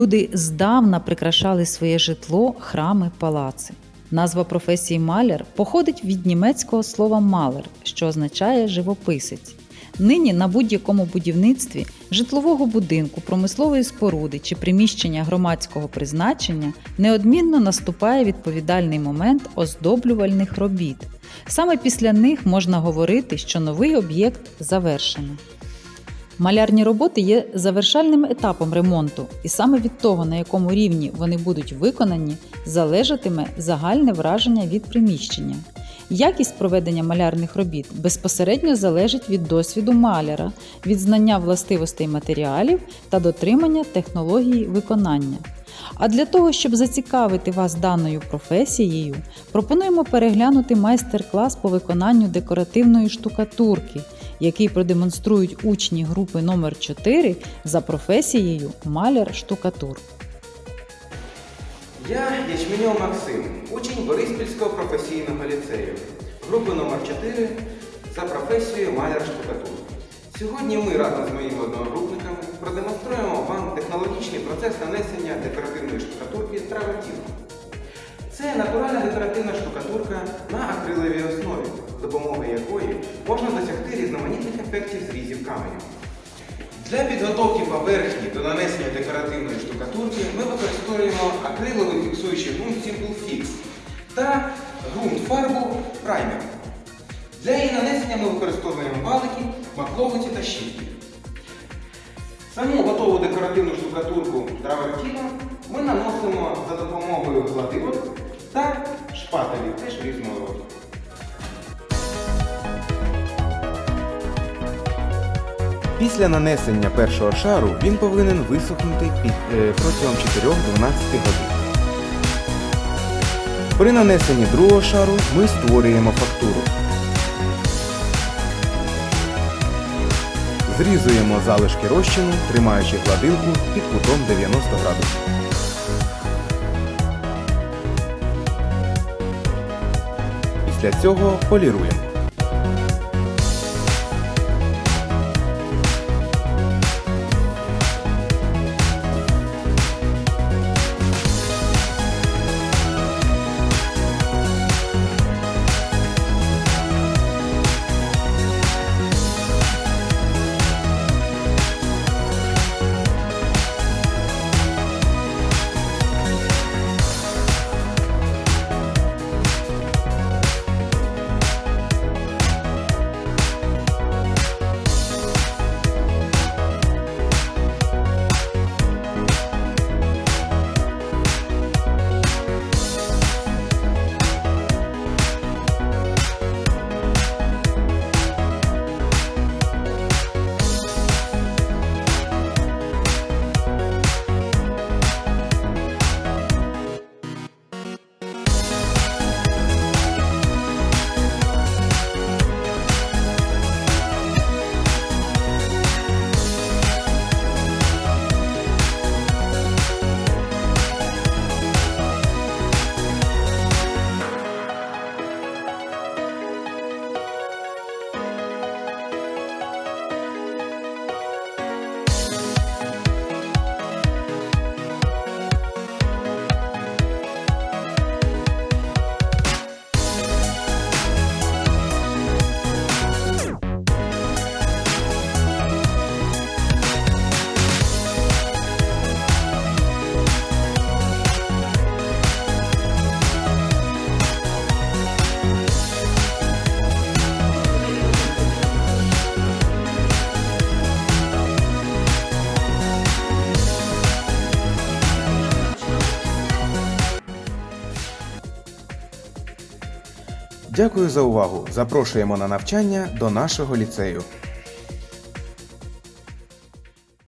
люди здавна прикрашали своє житло, храми, палаци. Назва професії маляр походить від німецького слова малер, що означає живописець. Нині на будь-якому будівництві житлового будинку, промислової споруди чи приміщення громадського призначення неодмінно наступає відповідальний момент оздоблювальних робіт. Саме після них можна говорити, що новий об'єкт завершено. Малярні роботи є завершальним етапом ремонту, і саме від того, на якому рівні вони будуть виконані, залежатиме загальне враження від приміщення. Якість проведення малярних робіт безпосередньо залежить від досвіду маляра, від знання властивостей матеріалів та дотримання технології виконання. А для того, щоб зацікавити вас даною професією, пропонуємо переглянути майстер-клас по виконанню декоративної штукатурки, який продемонструють учні групи номер 4 за професією маляр-штукатур. Я Ячменьов Максим, учень Бориспільського професійного ліцею, групи номер 4 за професією маляр штукатур. Сьогодні ми разом з моїми одногрупниками продемонструємо вам технологічний процес нанесення декоративної штукатурки травертіну. Це натуральна декоративна штукатурка на акриловій основі, допомогою якої можна досягти різноманітних ефектів зрізів каменю. Для підготовки поверхні до нанесення декоративної штукатурки ми використовуємо акриловий фіксуючий ґрунт Simple Fix та ґрунт фарбу праймер. Для її нанесення ми використовуємо валики, макловиці та щітки. Саму готову декоративну штукатурку травертіно ми наносимо за допомогою гладивок та шпателів теж різного роду. Після нанесення першого шару він повинен висохнути під, е, протягом 4-12 годин. При нанесенні другого шару ми створюємо фактуру. Зрізуємо залишки розчину, тримаючи гладилку під кутом 90 градусів. Після цього поліруємо. Дякую за увагу. Запрошуємо на навчання до нашого ліцею.